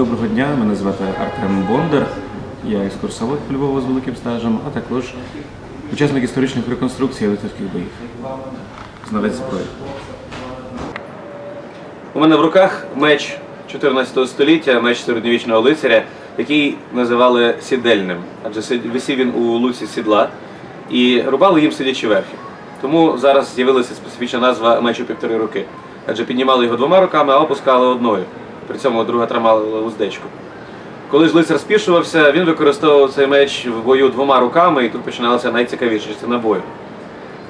Доброго дня, мене звати Артем Бондар. Я екскурсовод Львова з великим стажем, а також учасник історичних реконструкцій лицарських боїв. Знавець зброї. У мене в руках меч 14 століття, меч середньовічного лицаря, який називали сідельним, адже висів він у луці сідла і рубали їм сидячи верхи. Тому зараз з'явилася специфічна назва мечу півтори руки. Адже піднімали його двома руками, а опускали одною. При цьому друга тримала уздечку. Коли ж лицар спішувався, він використовував цей меч в бою двома руками, і тут починалася найцікавіша частина бою.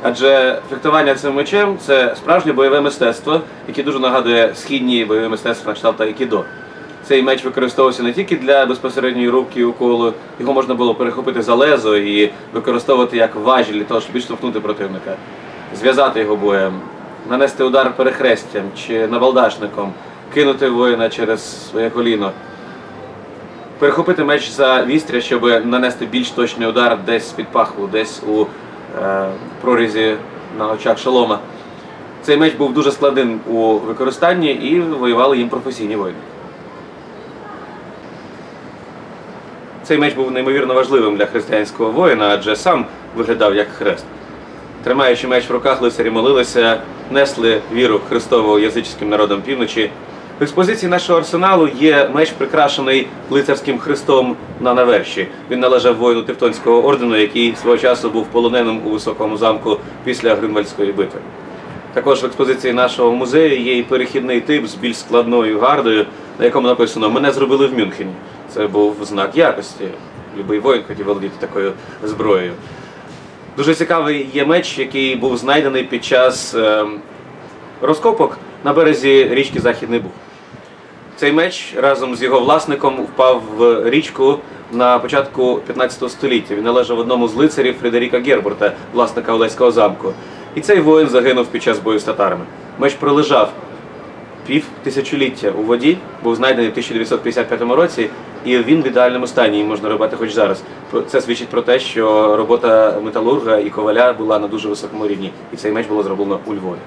Адже фехтування цим мечем це справжнє бойове мистецтво, яке дуже нагадує східні бойові мистецтва на кшталт Айкідо. Цей меч використовувався не тільки для безпосередньої рубки і уколу, його можна було перехопити за лезо і використовувати як важіль для того, щоб відштовхнути противника, зв'язати його боєм, нанести удар перехрестям чи набалдашником, кинути воїна через своє коліно. Перехопити меч за вістря, щоб нанести більш точний удар десь під пахву, десь у е, прорізі на очах шолома. Цей меч був дуже складним у використанні і воювали їм професійні воїни. Цей меч був неймовірно важливим для християнського воїна, адже сам виглядав як хрест. Тримаючи меч в руках, лицарі молилися, несли віру Христову язичським народам півночі. В експозиції нашого арсеналу є меч, прикрашений лицарським хрестом на наверші. Він належав воїну Тевтонського ордену, який свого часу був полоненим у високому замку після Гринвальдської битви. Також в експозиції нашого музею є і перехідний тип з більш складною гардою, на якому написано Мене зробили в Мюнхені. Це був знак якості. Любий воїн хотів володіти такою зброєю. Дуже цікавий є меч, який був знайдений під час ем, розкопок на березі річки Західний Буг. Цей меч разом з його власником впав в річку на початку 15 століття. Він належав одному з лицарів Фредеріка Гербурта, власника Олеського замку. І цей воїн загинув під час бою з татарами. Меч пролежав пів тисячоліття у воді, був знайдений в 1955 році, і він в ідеальному стані її можна робити хоч зараз. Це свідчить про те, що робота металурга і коваля була на дуже високому рівні, і цей меч було зроблено у Львові.